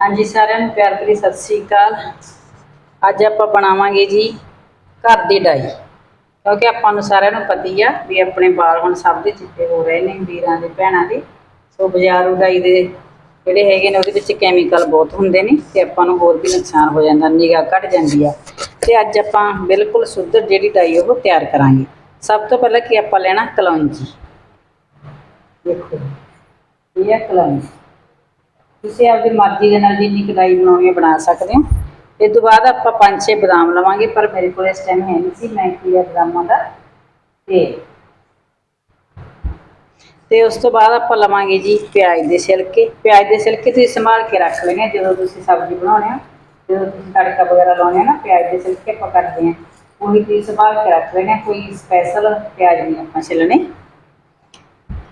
ਹਾਂਜੀ, ਸਾਰਿਆਂ ਨੂੰ ਪਿਆਰ ਭਰੀ ਸਤਿ ਸ੍ਰੀ ਅਕਾਲ। ਅੱਜ ਆਪਾਂ ਬਣਾਵਾਂਗੇ ਜੀ ਘਰ ਦੀ ਡਾਈ। ਕਿਉਂਕਿ ਆਪਾਂ ਨੂੰ ਸਾਰਿਆਂ ਨੂੰ ਪਤੀ ਆ ਵੀ ਆਪਣੇ ਵਾਲ ਹੁਣ ਸਭ ਦੇ ਚਿੱਟੇ ਹੋ ਰਹੇ ਨੇ, ਵੀਰਾਂ ਦੇ, ਭੈਣਾਂ ਦੇ। ਸੋ ਬਾਜ਼ਾਰੂ ਡਾਈ ਦੇ ਜਿਹੜੇ ਹੈਗੇ ਨੇ, ਉਹਦੇ ਵਿੱਚ ਕੈਮੀਕਲ ਬਹੁਤ ਹੁੰਦੇ ਨੇ ਤੇ ਆਪਾਂ ਨੂੰ ਹੋਰ ਵੀ ਨੁਕਸਾਨ ਹੋ ਜਾਂਦਾ, ਨਿਗਾਹ ਘਟ ਜਾਂਦੀ ਆ। ਤੇ ਅੱਜ ਆਪਾਂ ਬਿਲਕੁਲ ਸ਼ੁੱਧ ਜਿਹੜੀ ਡਾਈ ਉਹ ਤਿਆਰ ਕਰਾਂਗੇ। ਸਭ ਤੋਂ ਪਹਿਲਾਂ ਕੀ ਆਪਾਂ ਲੈਣਾ? ਕਲੌਂਜੀ। ਦੇਖੋ, ਇਹ ਹੈ ਕਲੌਂਜੀ। ਤੁਸੀਂ ਆਪਦੀ ਮਰਜ਼ੀ ਦੇ ਨਾਲ ਜਿੰਨੀ ਕਢਾਈ ਬਣਾਉਣੀ ਹੈ ਬਣਾ ਸਕਦੇ ਹੋ। ਇਸ ਤੋਂ ਬਾਅਦ ਆਪਾਂ ਪੰਜ ਛੇ ਬਦਾਮ ਲਵਾਂਗੇ, ਪਰ ਮੇਰੇ ਕੋਲ ਇਸ ਟਾਈਮ ਹੈ ਨਹੀਂ ਸੀ, ਮੈਂ ਕੀ ਬਦਾਮਾਂ ਦਾ। ਤੇ ਤੇ ਉਸ ਤੋਂ ਬਾਅਦ ਆਪਾਂ ਲਵਾਂਗੇ ਜੀ ਪਿਆਜ਼ ਦੇ ਸਿਲਕੇ ਪਿਆਜ਼ ਦੇ ਛਿਲਕੇ ਤੁਸੀਂ ਸੰਭਾਲ ਕੇ ਰੱਖ ਲੈਣੇ ਜਦੋਂ ਤੁਸੀਂ ਸਬਜ਼ੀ ਬਣਾਉਣੇ ਆ ਜਦੋਂ ਤੁਸੀਂ ਤੜਕਾ ਵਗੈਰਾ ਲਾਉਣੇ ਆ ਨਾ, ਪਿਆਜ਼ ਦੇ ਸਿਲਕੇ ਆਪਾਂ ਕਰਦੇ ਆ ਉਹੀ ਤੁਸੀਂ ਸੰਭਾਲ ਕੇ ਰੱਖ ਲੈਣੇ ਕੋਈ ਸਪੈਸ਼ਲ ਪਿਆਜ਼ ਨਹੀਂ ਆਪਾਂ ਛਿਲਣੇ।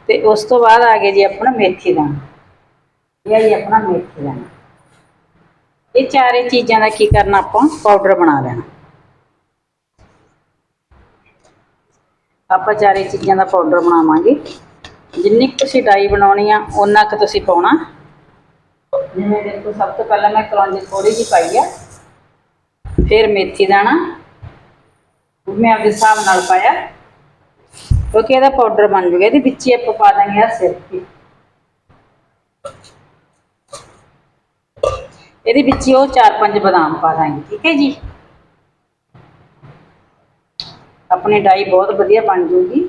ਤੇ ਉਸ ਤੋਂ ਬਾਅਦ ਆ ਗਏ ਜੀ ਆਪਣਾ ਮੇਥੀ ਦਾਣਾ। ਇਹ ਹੈ ਆਪਣਾ ਮੇਥੀ ਦਾਣਾ ਇਹ ਚਾਰੇ ਚੀਜ਼ਾਂ ਦਾ ਕੀ ਕਰਨਾ ਆਪਾਂ? ਪਾਊਡਰ ਬਣਾ ਲੈਣਾ। ਆਪਾਂ ਚਾਰੇ ਚੀਜ਼ਾਂ ਦਾ ਪਾਊਡਰ ਬਣਾਵਾਂਗੇ। ਜਿੰਨੀ ਕੁ ਤੁਸੀਂ ਡਾਈ ਬਣਾਉਣੀ ਆ ਉਹਨਾਂ ਕੁ ਤੁਸੀਂ ਪਾਉਣਾ। ਜਿਵੇਂ ਦੇਖੋ, ਸਭ ਤੋਂ ਪਹਿਲਾਂ ਮੈਂ ਕਲੌਂਜੀ ਥੋੜੀ ਜਿਹੀ ਪਾਈ ਆ। ਫਿਰ ਮੇਥੀ ਦਾਣਾ। ਮੈਂ ਆਪਦੇ ਹਿਸਾਬ ਨਾਲ ਪਾਇਆ। ਕਿਉਂਕਿ ਇਹਦਾ ਪਾਊਡਰ ਬਣ ਜੂਗਾ। ਇਹਦੇ ਵਿੱਚ ਹੀ ਆਪਾਂ ਪਾ ਦਾਂਗੇ ਆ ਸਿਰਫ। ਇਹਦੇ ਵਿੱਚ ਹੀ ਉਹ ਚਾਰ ਪੰਜ ਬਦਾਮ ਪਾ ਦਾਂਗੇ, ਠੀਕ ਹੈ ਜੀ? ਆਪਣੀ ਡਾਈ ਬਹੁਤ ਵਧੀਆ ਬਣ ਜੂਗੀ।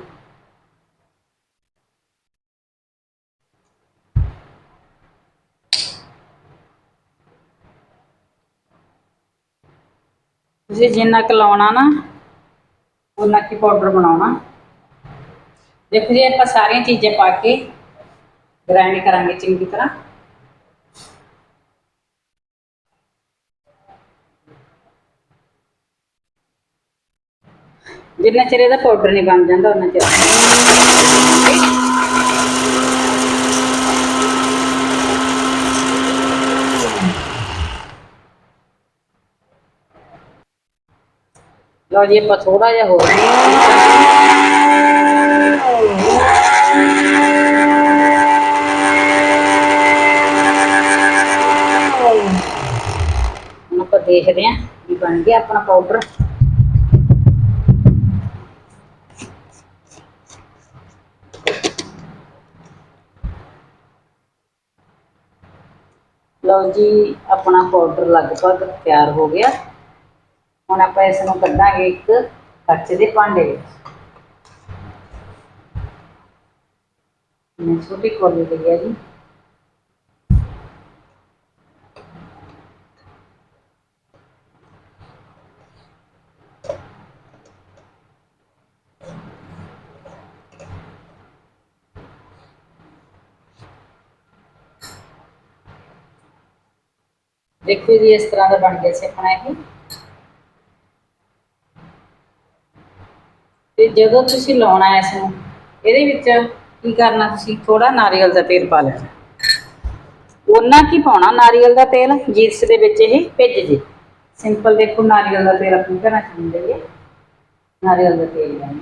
ਤੁਸੀਂ ਜਿੰਨਾ ਕੁ ਲਾਉਣਾ ਨਾ ਉਹਨਾਂ ਕੀ ਪਾਊਡਰ ਬਣਾਉਣਾ। ਦੇਖੋ ਜੀ, ਆਪਾਂ ਸਾਰੀਆਂ ਚੀਜ਼ਾਂ ਪਾ ਕੇ ਗ੍ਰਾਈਂਡ ਕਰਾਂਗੇ ਚੰਗੀ ਤਰ੍ਹਾਂ। ਜਿੰਨਾ ਚਿਰ ਇਹਦਾ ਪਾਊਡਰ ਨਹੀਂ ਬਣ ਜਾਂਦਾ ਉਹਨਾਂ ਚਿਰ। ਲਓ ਜੀ, ਆਪਾਂ ਥੋੜਾ ਜਿਹਾ ਹੋਰ ਹੁਣ ਆਪਾਂ ਦੇਖਦੇ ਹਾਂ ਵੀ ਬਣ ਗਿਆ ਆਪਣਾ ਪਾਊਡਰ ਲਓ ਜੀ, ਆਪਣਾ ਪਾਊਡਰ ਲਗਭਗ ਤਿਆਰ ਹੋ ਗਿਆ। ਹੁਣ ਆਪਾਂ ਇਸ ਨੂੰ ਕੱਢਾਂਗੇ ਇੱਕ ਕੱਚ ਦੇ ਭਾਂਡੇ ਵਿੱਚ। ਮੈਂ ਛੋਟੀ ਕੋਲੀ ਲਈ ਹੈ ਜੀ। ਦੇਖੋ ਜੀ, ਇਸ ਤਰ੍ਹਾਂ ਦਾ ਬਣ ਗਿਆ ਸੀ ਆਪਣਾ ਇਹ। ਤੇ ਜਦੋਂ ਤੁਸੀਂ ਲਾਉਣਾ ਹੈ ਇਸ ਨੂੰ, ਇਹਦੇ ਵਿੱਚ ਕੀ ਕਰਨਾ ਤੁਸੀਂ? ਥੋੜਾ ਨਾਰੀਅਲ ਦਾ ਤੇਲ ਪਾ ਲੈਣਾ। ਉਹਨਾਂ ਕੀ ਪਾਉਣਾ? ਨਾਰੀਅਲ ਦਾ ਤੇਲ, ਜਿਸ ਦੇ ਵਿੱਚ ਇਹ ਭਿੱਜ ਜੇ। ਸਿੰਪਲ ਦੇਖੋ, ਨਾਰੀਅਲ ਦਾ ਤੇਲ ਆਪਣੇ ਘਰਾਂ ਚ ਹੁੰਦਾ ਹੈ ਨਾਰੀਅਲ ਦਾ ਤੇਲ ਲੈਣਾ।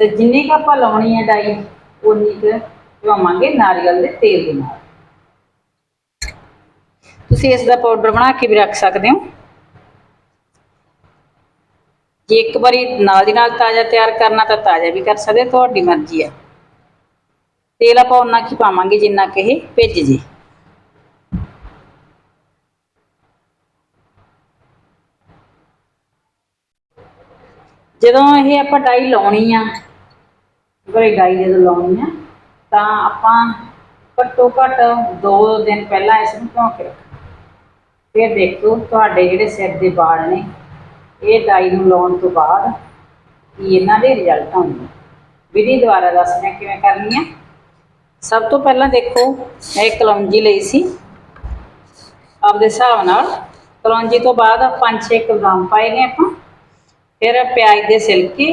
ਤੇ ਜਿੰਨੀ ਕੁ ਆਪਾਂ ਲਾਉਣੀ ਹੈ ਡਾਈ ਉਨੀ ਕੁ ਲਵਾਂਗੇ ਨਾਰੀਅਲ ਦੇ ਤੇਲ ਦੇ ਨਾਲ। ਤੁਸੀਂ ਇਸ ਦਾ ਪਾਊਡਰ ਬਣਾ ਕੇ ਵੀ ਰੱਖ ਸਕਦੇ ਹੋ। ਜੇ ਇੱਕ ਵਾਰੀ ਨਾਲ ਦੀ ਨਾਲ ਤਾਜ਼ਾ ਤਿਆਰ ਕਰਨਾ ਤਾਂ ਤਾਜ਼ਾ ਵੀ ਕਰ ਸਕਦੇ ਤੁਹਾਡੀ ਮਰਜ਼ੀ ਹੈ। ਤੇਲ ਆਪਾਂ ਉਹਨਾਂ ਕੀ ਪਾਵਾਂਗੇ ਜਿੰਨਾ ਕਿ ਇਹ ਭਿੱਜ ਜੇ। ਜਦੋਂ ਇਹ ਆਪਾਂ ਡਾਈ ਲਾਉਣੀ ਆ, ਬੜੀ ਡਾਈ ਜਦੋਂ ਲਾਉਣੀ ਆ, ਤਾਂ ਆਪਾਂ ਘੱਟੋ ਘੱਟ 2 ਦਿਨ ਪਹਿਲਾਂ ਇਸ ਨੂੰ ਭਿਉਂ ਕੇ ਰੱਖਣਾ। ਫਿਰ ਦੇਖੋ, ਤੁਹਾਡੇ ਜਿਹੜੇ ਸਿਰ ਦੇ ਵਾਲ ਨੇ, ਇਹ ਡਾਈ ਨੂੰ ਲਾਉਣ ਤੋਂ ਬਾਅਦ ਕੀ ਇਹਨਾਂ ਦੇ ਰਿਜ਼ਲਟ ਆਉਂਦੇ? ਵਿਧੀ ਦੁਆਰਾ ਦੱਸਦੇ ਕਿਵੇਂ ਕਰਨੀ ਆ? ਸਭ ਤੋਂ ਪਹਿਲਾਂ ਦੇਖੋ, ਮੈਂ ਇੱਕ ਕਲੌਂਜੀ ਲਈ ਸੀ। ਆਪਦੇ ਹਿਸਾਬ ਨਾਲ, ਕਲੌਂਜੀ ਤੋਂ ਬਾਅਦ ਪੰਜ ਛੇ ਕੁ ਪਾਏ ਨੇ ਆਪਾਂ। ਫਿਰ ਪਿਆਜ਼ ਦੇ ਸਿਲਕੇ,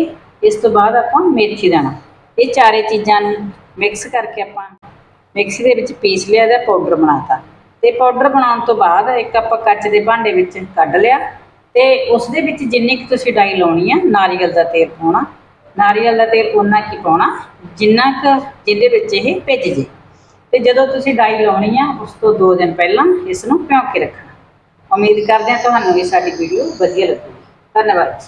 ਇਸ ਤੋਂ ਬਾਅਦ ਆਪਾਂ ਮੇਥੀ ਦਾਣਾ। ਇਹ ਚਾਰੇ ਚੀਜ਼ਾਂ ਨੂੰ ਮਿਕਸ ਕਰਕੇ ਆਪਾਂ ਮਿਕਸੀ ਦੇ ਵਿੱਚ ਪੀਸ ਲਿਆ ਇਹਦਾ ਪਾਊਡਰ ਬਣਾਤਾ। ਤੇ ਪਾਊਡਰ ਬਣਾਉਣ ਤੋਂ ਬਾਅਦ ਇੱਕ ਆਪਾਂ ਕੱਚ ਦੇ ਭਾਂਡੇ ਵਿੱਚ ਕੱਢ ਲਿਆ ਤੇ ਉਸ ਦੇ ਵਿੱਚ ਜਿੰਨੀ ਕੁ ਤੁਸੀਂ ਡਾਈ ਲਾਉਣੀ ਆ, ਨਾਰੀਅਲ ਦਾ ਤੇਲ ਪਾਉਣਾ। ਨਾਰੀਅਲ ਦਾ ਤੇਲ ਉਨਾ ਕੀ ਪਾਉਣਾ, ਜਿੰਨਾ ਕੁ ਜਿਹਦੇ ਵਿੱਚ ਇਹ ਭਿੱਜ ਜੇ। ਤੇ ਜਦੋਂ ਤੁਸੀਂ ਡਾਈ ਲਾਉਣੀ ਆ, ਉਸ ਤੋਂ 2 ਦਿਨ ਪਹਿਲਾਂ ਇਸ ਨੂੰ ਭਿਉਂ ਕੇ ਰੱਖਣਾ। ਉਮੀਦ ਕਰਦੇ ਹਾਂ ਤੁਹਾਨੂੰ ਇਹ ਸਾਡੀ ਵੀਡੀਓ ਵਧੀਆ ਲੱਗੂਗੀ। ਧੰਨਵਾਦ ਜੀ।